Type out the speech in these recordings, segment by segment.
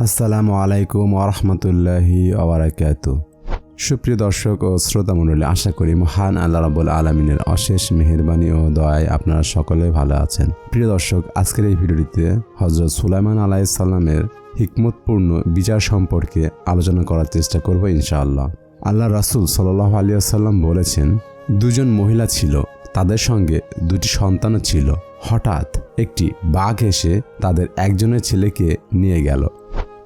আসসালামু আলাইকুম আরহামতুল্লাহি আবরাকাত সুপ্রিয় দর্শক ও শ্রোতা মণ্ডলী, আশা করি মহান আল্লাহ রাবুল আলমিনের অশেষ মেহেরবানি ও দয়ায় আপনারা সকলে ভালো আছেন। প্রিয় দর্শক, আজকের এই ভিডিওটিতে হজরত সুলাইমান আলাইসাল্লামের হিকমতপূর্ণ বিচার সম্পর্কে আলোচনা করার চেষ্টা করব ইনশাআল্লাহ। আল্লাহ রাসুল সাল্লাহ আলিয়াল্লাম বলেছেন, দুজন মহিলা ছিল, তাদের সঙ্গে দুটি সন্তানও ছিল। হঠাৎ একটি বাঘ এসে তাদের একজনের ছেলেকে নিয়ে গেল।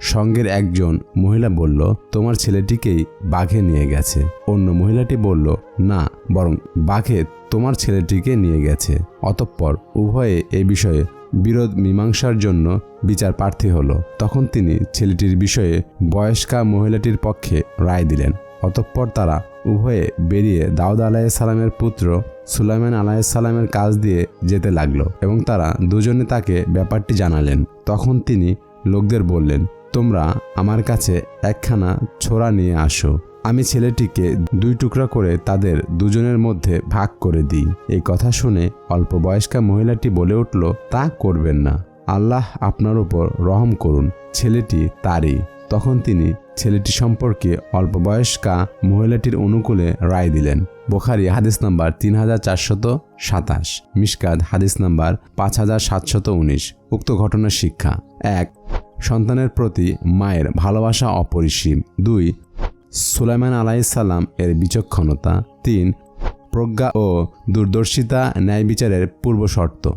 সঙ্গের একজন মহিলা বলল, তোমার ছেলেটিকেই বাঘে নিয়ে গেছে। অন্য মহিলাটি বলল, না, বরং বাঘে তোমার ছেলেটিকে নিয়ে গেছে। অতঃপর উভয়ে এ বিষয়ে বিরোধ মীমাংসার জন্য বিচার প্রার্থী হলো। তখন তিনি ছেলেটির বিষয়ে বয়স্কা মহিলাটির পক্ষে রায় দিলেন। অতঃপর তারা উভয়ে বেরিয়ে দাউদ আলাইসালামের পুত্র সুলাইমান আলাইসালামের কাজ দিয়ে যেতে লাগল এবং তারা দুজনে তাকে ব্যাপারটি জানালেন। তখন তিনি লোকদের বললেন তোমরা আমার কাছে একখানা ছোড়া নিয়ে আসো। আমি ছেলেটিকে দুই টুকরা করে তাদের দুজনের মধ্যে ভাগ করে দিই। এই কথা শুনে অল্প বয়স্কা মহিলাটি বলে উঠল, তা করবেন না। আল্লাহ আপনার উপর রহম করুন। ছেলেটি তারই। তখন তিনি ছেলেটি সম্পর্কে অল্প বয়স্কা মহিলাটির অনুকূলে রায় দিলেন। বোখারি হাদিস নাম্বার তিন হাজার চারশত সাতাশ মিসকাদ হাদিস নাম্বার পাঁচ হাজার সাতশত উনিশ। উক্ত ঘটনার শিক্ষা। এক সন্তানের প্রতি মায়ের ভালোবাসা অপরিসীম। দুই, সুলাইমান আলাইসাল্লাম এর বিচক্ষণতা। তিন, প্রজ্ঞা ও দূরদর্শিতা ন্যায় বিচারের পূর্ব শর্ত